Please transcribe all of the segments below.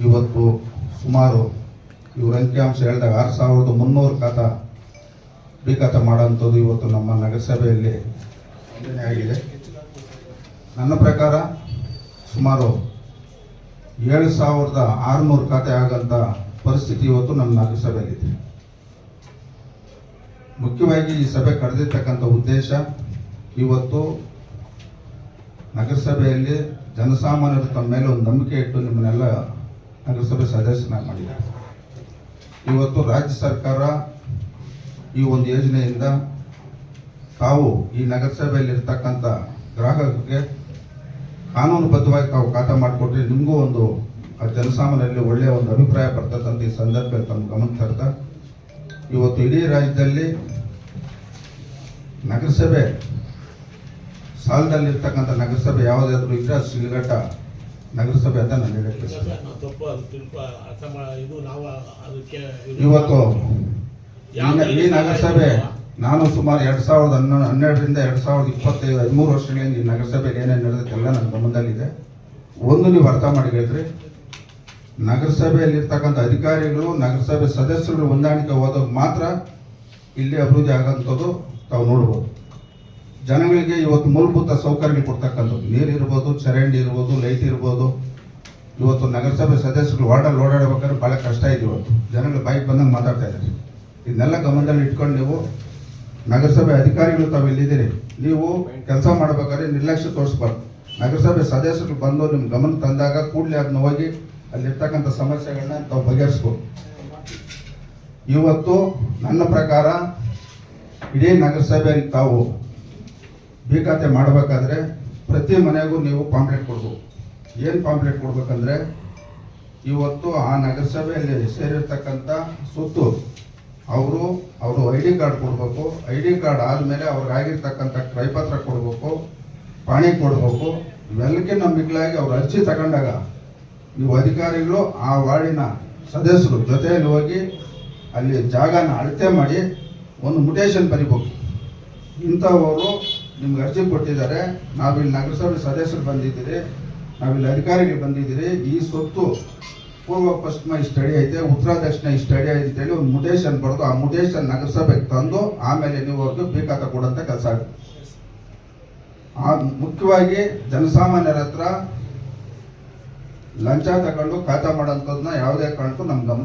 ಇವತ್ತು ಸುಮಾರು ಇವ್ರ ಅಂಕಿಅಂಶ ಹೇಳಿದಾಗ ಆರು ಸಾವಿರದ ಮುನ್ನೂರು ಖಾತ ಬೀಖಾತ ಮಾಡೋಂಥದ್ದು ಇವತ್ತು ನಮ್ಮ ನಗರಸಭೆಯಲ್ಲಿ ಆಗಿದೆ. ನನ್ನ ಪ್ರಕಾರ ಸುಮಾರು ಏಳು ಸಾವಿರದ ಆರುನೂರು ಖಾತೆ ಆಗಂಥ ಪರಿಸ್ಥಿತಿ ಇವತ್ತು ನಮ್ಮ ನಗರಸಭೆಯಲ್ಲಿದೆ. ಮುಖ್ಯವಾಗಿ ಈ ಸಭೆ ಕರೆದಿರ್ತಕ್ಕಂಥ ಉದ್ದೇಶ ಇವತ್ತು ನಗರಸಭೆಯಲ್ಲಿ ಜನಸಾಮಾನ್ಯರು ತಮ್ಮ ಮೇಲೆ ಒಂದು ನಂಬಿಕೆ ಇಟ್ಟು ನಿಮ್ಮನ್ನೆಲ್ಲ ನಗರಸಭೆ ಸದಸ್ಯನ ಮಾಡಿದ್ದಾರೆ. ಇವತ್ತು ರಾಜ್ಯ ಸರ್ಕಾರ ಈ ಒಂದು ಯೋಜನೆಯಿಂದ ತಾವು ಈ ನಗರಸಭೆಯಲ್ಲಿ ಇರ್ತಕ್ಕಂಥ ಗ್ರಾಹಕರಿಗೆ ಕಾನೂನುಬದ್ಧವಾಗಿ ತಾವು ಖಾತಾ ಮಾಡಿಕೊಟ್ರೆ ನಿಮಗೂ ಒಂದು ಆ ಜನಸಾಮಾನ್ಯರಲ್ಲಿ ಒಳ್ಳೆಯ ಒಂದು ಅಭಿಪ್ರಾಯ ಬರ್ತಕ್ಕಂಥ ಈ ಸಂದರ್ಭದಲ್ಲಿ ತಮ್ಮ ಗಮನ ತರ್ತಾ ಇವತ್ತು ಇಡೀ ರಾಜ್ಯದಲ್ಲಿ ನಗರಸಭೆ ಸಾಲದಲ್ಲಿರ್ತಕ್ಕಂಥ ನಗರಸಭೆ ಯಾವುದಾದ್ರೂ ಇದ್ರೆ ಶಿಲ್ಘಟ್ಟ ನಗರಸಭೆ ಅಂತ ನಾನು ಹೇಳಕ್ಕೆ ಇವತ್ತು ಈ- ನಗರಸಭೆ ನಾನು ಸುಮಾರು ಎರಡ್ ಸಾವಿರದ ಹನ್ನೊಂದು ಹನ್ನೆರಡರಿಂದ ಎರಡ್ ಸಾವಿರದ ಇಪ್ಪತ್ತೈದು ಹದಿಮೂರು ವರ್ಷಗಳಿಂದ ಈ ನಗರಸಭೆಯಲ್ಲಿ ಏನೇನು ನಡೆದಕ್ಕೆಲ್ಲ ನನ್ನ ಗಮನದಲ್ಲಿದೆ. ಒಂದು ನೀವು ಅರ್ಥ ಮಾಡಿ ಹೇಳಿದ್ರಿ ನಗರಸಭೆಯಲ್ಲಿ ಇರ್ತಕ್ಕಂಥ ಅಧಿಕಾರಿಗಳು ನಗರಸಭೆ ಸದಸ್ಯರು ಹೊಂದಾಣಿಕೆ ಹೋದಾಗ ಮಾತ್ರ ಇಲ್ಲಿ ಅಭಿವೃದ್ಧಿ ಆಗೋಂಥದ್ದು ತಾವು ನೋಡ್ಬೋದು. ಜನಗಳಿಗೆ ಇವತ್ತು ಮೂಲಭೂತ ಸೌಕರ್ಯ ಕೊಡ್ತಕ್ಕಂಥದ್ದು. ನೀರು ಇರ್ಬೋದು, ಚರಂಡಿ ಇರ್ಬೋದು ಲೈಟ್ ಇರ್ಬೋದು. ಇವತ್ತು ನಗರಸಭೆ ಸದಸ್ಯರು ವಾರ್ಡಲ್ಲಿ ಓಡಾಡಬೇಕಾದ್ರೆ ಭಾಳ ಕಷ್ಟ ಇದೆ ಇವತ್ತು. ಜನಗಳು ಬೈಕ್ ಬಂದಂಗೆ ಮಾತಾಡ್ತಾ ಇದ್ದಾರೆ. ಇದನ್ನೆಲ್ಲ ಗಮನದಲ್ಲಿ ಇಟ್ಕೊಂಡು ನೀವು ನಗರಸಭೆ ಅಧಿಕಾರಿಗಳು ತಾವು ಇಲ್ಲಿದ್ದೀರಿ. ನೀವು ಕೆಲಸ ಮಾಡಬೇಕಾದ್ರೆ ನಿರ್ಲಕ್ಷ್ಯ ತೋರಿಸ್ಬಾರ್ದು. ನಗರಸಭೆ ಸದಸ್ಯರು ಬಂದು ನಿಮ್ಮ ಗಮನ ತಂದಾಗ ಕೂಡಲೇ ಅದನ್ನ ಹೋಗಿ ಅಲ್ಲಿರ್ತಕ್ಕಂಥ ಸಮಸ್ಯೆಗಳನ್ನ ತಾವು ಬಗೆಹರಿಸ್ಬೋದು. ಇವತ್ತು ನನ್ನ ಪ್ರಕಾರ ಇಡೀ ನಗರಸಭೆಯಲ್ಲಿ ತಾವು ಬೀಖಾತೆ ಮಾಡಬೇಕಾದ್ರೆ ಪ್ರತಿ ಮನೆಗೂ ನೀವು ಪಾಂಪ್ಲೆಟ್ ಕೊಡ್ಬೇಕು. ಏನು ಪಾಂಪ್ಲೆಟ್ ಕೊಡಬೇಕಂದ್ರೆ ಇವತ್ತು ಆ ನಗರಸಭೆಯಲ್ಲಿ ಸೇರಿರ್ತಕ್ಕಂಥ ಸುತ್ತು ಅವರು ಅವರು ಐ ಡಿ ಕಾರ್ಡ್ ಕೊಡಬೇಕು. ಐ ಡಿ ಕಾರ್ಡ್ ಆದಮೇಲೆ ಅವ್ರಿಗಾಗಿರ್ತಕ್ಕಂಥ ಕ್ರಯಪತ್ರ ಕೊಡಬೇಕು, ಪಾಣಿ ಕೊಡಬೇಕು. ಇವೆಲ್ಲಕ್ಕಿಂತ ಮಿಗಿಲಾಗಿ ಅವ್ರು ಅರ್ಜಿ ತಗೊಂಡಾಗ ನೀವು ಅಧಿಕಾರಿಗಳು ಆ ವಾರ್ಡಿನ ಸದಸ್ಯರು ಜೊತೆಯಲ್ಲಿ ಹೋಗಿ ಅಲ್ಲಿ ಜಾಗನ ಅಳತೆ ಮಾಡಿ ಒಂದು ಮುಟೇಷನ್ ಬರಿಬೇಕು. ಇಂಥವರು ನಿಮ್ಗೆ ಅರ್ಜಿ ಕೊಟ್ಟಿದ್ದಾರೆ. ನಾವಿಲ್ಲಿ ನಗರಸಭೆ ಸದಸ್ಯರು ಬಂದಿದ್ದೀರಿ. ನಾವಿಲ್ಲಿ ಅಧಿಕಾರಿಗಳು ಬಂದಿದ್ದೀರಿ. ಈ ಸ್ವತ್ತು ಪೂರ್ವ ಪಶ್ಚಿಮ ಈ ಸ್ಟಡಿ ಐತೆ ಉತ್ತರ ದಕ್ಷಿಣ ಈ ಸ್ಟಡಿ ಐತೆ ಅಂತೇಳಿ ಒಂದು ಮುಟೇಶನ್ ಬರೆದು ಆ ಮುಟೇಶನ್ ನಗರಸಭೆಗೆ ತಂದು ಆಮೇಲೆ ನೀವು ಅವ್ರಿಗೆ ಬೇಕಾದ ಕೊಡಂತ ಕೆಲಸ ಆಗುತ್ತೆ. ಆ ಮುಖ್ಯವಾಗಿ ಜನಸಾಮಾನ್ಯರ ಹತ್ರ ಲಂಚ ತಗೊಂಡು ಖಾತಾ ಮಾಡೋಂಥದ್ದನ್ನ ಯಾವುದೇ ಕಾರಣಕ್ಕೂ ನಮ್ಮ ಗಮನ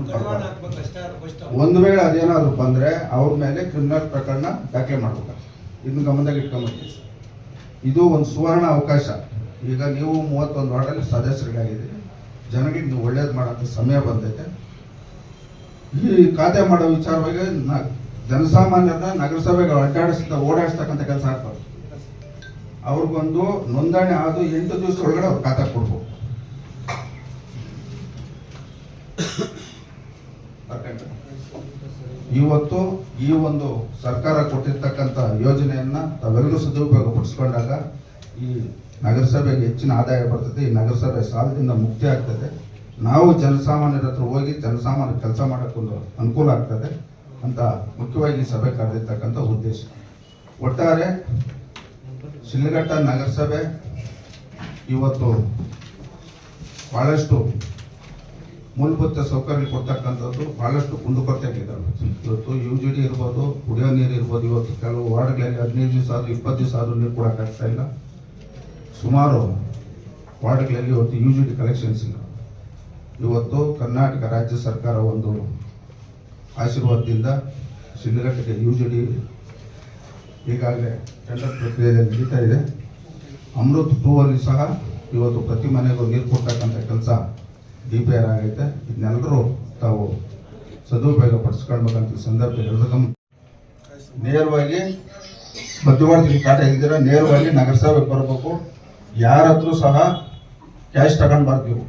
ಒಂದು ವೇಳೆ ಅದೇನಾದ್ರು ಬಂದ್ರೆ ಅವ್ರ ಮೇಲೆ ಕ್ರಿಮಿನಲ್ ಪ್ರಕರಣ ದಾಖಲೆ ಮಾಡ್ಬೇಕು ಇದನ್ನ ಗಮನದಾಗ ಇಟ್ಕೊಂಬರ್ತೀವಿ ಇದು ಒಂದು ಸುವರ್ಣ ಅವಕಾಶ. ಈಗ ನೀವು ಮೂವತ್ತೊಂದು ವಾರ್ಡಲ್ಲಿ ಸದಸ್ಯರಿಗಾಗಿದ್ದೀರಿ. ಜನರಿಗೆ ನೀವು ಒಳ್ಳೇದು ಮಾಡೋಂಥ ಸಮಯ ಬಂದೈತೆ. ಈ ಖಾತೆ ಮಾಡೋ ವಿಚಾರವಾಗಿ ನ- ಜನಸಾಮಾನ್ಯರನ್ನ ನಗರಸಭೆಗೆ ಅಡ್ಡಾಡಿಸ್ತ ಓಡಾಡಿಸ್ತಕ್ಕಂಥ ಕೆಲಸ ಆಗ್ತದೆ ಅವ್ರಿಗೊಂದು ನೋಂದಣಿ ಆದ ಎಂಟು ದಿವಸ ಒಳಗಡೆ ಅವ್ರು ಖಾತೆ ಕೊಡ್ಬೇಕು ಇವತ್ತು ಈ ಒಂದು ಸರ್ಕಾರ ಕೊಟ್ಟಿರ್ತಕ್ಕಂಥ ಯೋಜನೆಯನ್ನ ತಾವೆಲ್ಲರೂ ಸದುಪಯೋಗ ಪಡಿಸ್ಕೊಂಡಾಗ ಈ ನಗರಸಭೆಗೆ ಹೆಚ್ಚಿನ ಆದಾಯ ಬರ್ತದೆ, ಈ ನಗರಸಭೆ ಸಾಲದಿಂದ ಮುಕ್ತಿ ಆಗ್ತದೆ. ನಾವು ಜನಸಾಮಾನ್ಯರ ಹತ್ರ ಹೋಗಿ ಜನಸಾಮಾನ್ಯ ಕೆಲಸ ಮಾಡೋಕ್ಕೊಂದು ಅನುಕೂಲ ಆಗ್ತದೆ ಅಂತ ಮುಖ್ಯವಾಗಿ ಸಭೆ ಕರೆದಿರ್ತಕ್ಕಂಥ ಉದ್ದೇಶ. ಒಟ್ಟಾರೆ ಶಿಲ್ಘಟ್ಟ ನಗರಸಭೆ ಇವತ್ತು ಬಹಳಷ್ಟು ಮೂಲಭೂತ ಸೌಕರ್ಯ ಕೊಡ್ತಕ್ಕಂಥದ್ದು ಬಹಳಷ್ಟು ಕುಂದುಕೊರತೆಗಳಿದ್ದಾವೆ ಇವತ್ತು ಯು ಜಿ ಡಿ ಇರ್ಬೋದು, ಕುಡಿಯೋ ನೀರು ಇರ್ಬೋದು, ಇವತ್ತು ಕೆಲವು ವಾರ್ಡ್ಗಳಲ್ಲಿ ಹದಿನೈದು ದಿವಸ ಆದ್ರೂ, ಇಪ್ಪತ್ತು ದಿವಸ ಆದರೂ ನೀರು ಕೊಡೋಕ್ಕಾಗ್ತಾ ಇಲ್ಲ. ಸುಮಾರು ವಾರ್ಡ್ಗಳಲ್ಲಿ ಇವತ್ತು ಯು ಜಿ ಡಿ ಕಲೆಕ್ಷನ್ಸ್ ಇಲ್ಲ. ಇವತ್ತು ಕರ್ನಾಟಕ ರಾಜ್ಯ ಸರ್ಕಾರ ಒಂದು ಆಶೀರ್ವಾದದಿಂದ ಶಿಲ್ಘಟ್ಟಕ್ಕೆ ಯು ಜಿ ಡಿ ಈಗಾಗಲೇ ಟೆಂಡರ್ ಪ್ರಕ್ರಿಯೆಯಲ್ಲಿ ನಡೀತಾ ಇದೆ. ಅಮೃತ್ ಟೂ ಅಲ್ಲಿ ಸಹ ಇವತ್ತು ಪ್ರತಿ ಮನೆಗೂ ನೀರು ಕೊಡ್ತಕ್ಕಂಥ ಕೆಲಸ ಡಿ ಪಿ ಆರ್ ಆಗೈತೆ. ಇದನ್ನೆಲ್ಲರೂ ತಾವು ಸದುಪಯೋಗ ಪಡಿಸ್ಕೊಳ್ಬೇಕಂತ ಸಂದರ್ಭ ಗಮನ ನೇರವಾಗಿ ಮಧ್ಯವರ್ತಿ ಕಾಟ ಇಲ್ದಿರ ನೇರವಾಗಿ ನಗರಸಭೆ ಬರಬೇಕು. ಯಾರ ಹತ್ರ ಸಹ ಕ್ಯಾಶ್ ತಗೊಂಡ್ಬಾರ್ದು ಬರ್ತೀವಿ.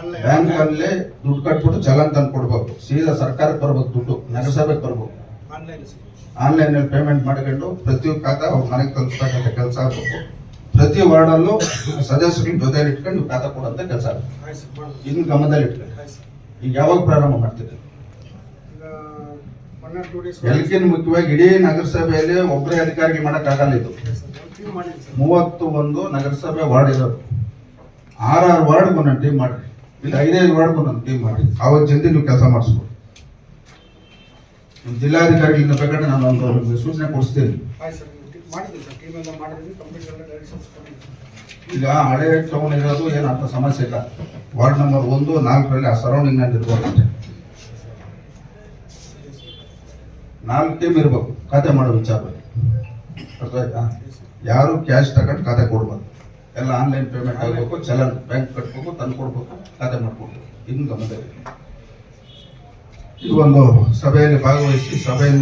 Online. ಬ್ಯಾಂಕ್ ಅಲ್ಲೇ ದುಡ್ಡು ಕಟ್ಬಿಟ್ಟು ಚಲನ್ ತಂದು ಕೊಡ್ಬೇಕು. ಸೀದಾ ಸರ್ಕಾರಕ್ಕೆ ಬರ್ಬೇಕು ದುಡ್ಡು. ನಗರಸಭೆಗೆ ಬರ್ಬೇಕು. ಆನ್ಲೈನ್ ಆನ್ಲೈನ್ ಅಲ್ಲಿ ಪೇಮೆಂಟ್ ಮಾಡ್ಕೊಂಡು ಪ್ರತಿಯೊಂದು ಖಾತಾ ಅವ್ರ ಮನೆಗೆ ತಲುಪಿಸ್ತಕ್ಕಂಥ ಕೆಲಸ ಆಗಬೇಕು. ಪ್ರತಿ ವಾರ್ಡಲ್ಲೂ ಸದಸ್ಯರ ಜೊತೆ ಇಟ್ಕೊಂಡು ನೀವು ಕೊಡುವಂತ ಕೆಲಸ ಇನ್ನು ಗಮನದಲ್ಲಿ ಇಟ್ಕೊಂಡು ಈಗ ಯಾವಾಗ ಪ್ರಾರಂಭ ಮಾಡ್ತೀರಿ? ಎಲ್ಕಿನ್ ಮುಖ್ಯವಾಗಿ ಇಡೀ ನಗರಸಭೆಯಲ್ಲಿ ಒಬ್ಬರೇ ಅಧಿಕಾರಿಗಳು ಮಾಡಕ್ಕಾಗಲ್ಲ ಇದು. ಟೀಮ್ ಮಾಡಿದ್ದೀನಿ ಸರ್ ಮೂವತ್ತು ಒಂದು ನಗರಸಭೆ ವಾರ್ಡ್ ಇರೋದು. ಆರಾರು ವಾರ್ಡ್ ಒಂದೊಂದು ಟೀಮ್ ಮಾಡ್ರಿ. ಇಲ್ಲ, ಐದೈದು ವಾರ್ಡ್ ಒಂದೊಂದು ಟೀಮ್ ಮಾಡಿ ಅವತ್ತು ಜಲ್ದಿ ನೀವು ಕೆಲಸ ಮಾಡಿಸ್ಬೋದು ಜಿಲ್ಲಾಧಿಕಾರಿಗಳಿಂದ ಬೇಕಾದ್ರೆ ನಾನು ಒಂದು ಸೂಚನೆ ಕೊಡಿಸ್ತೀನಿ. ಈಗ ಹಳೆ ಟೌನ್ ಇರೋದು ಏನು ಅಂತ ಸಮಸ್ಯೆ ಇಲ್ಲ. ವಾರ್ಡ್ ನಂಬರ್ ಒಂದು, ನಾಲ್ಕರಲ್ಲಿ ಆ ಸರೌಂಡಿಂಗ್ನಲ್ಲಿ ಇರ್ಬೇಕು ನಾಲ್ಕು ಟೀಮ್ ಇರ್ಬೇಕು, ಖಾತೆ ಮಾಡೋ ವಿಚಾರ ಅರ್ಥ ಆಯ್ತಾ ಯಾರು ಕ್ಯಾಶ್ ತಗೊಂಡು ಖಾತೆ ಕೊಡ್ಬಾರ್ದು ಎಲ್ಲ ಆನ್ಲೈನ್ ಪೇಮೆಂಟ್ ಆಗಬೇಕು ಚಲನ್ ಬ್ಯಾಂಕ್ ಕಟ್ಬೇಕು, ತಂದು ಕೊಡ್ಬೇಕು, ಖಾತೆ ಮಾಡ್ಕೊಡ್ಬೇಕು. ಇನ್ನು ಗಮನ ಈ ಒಂದು ಸಭೆಯಲ್ಲಿ ಭಾಗವಹಿಸಿ, ಸಭೆಯಲ್ಲಿ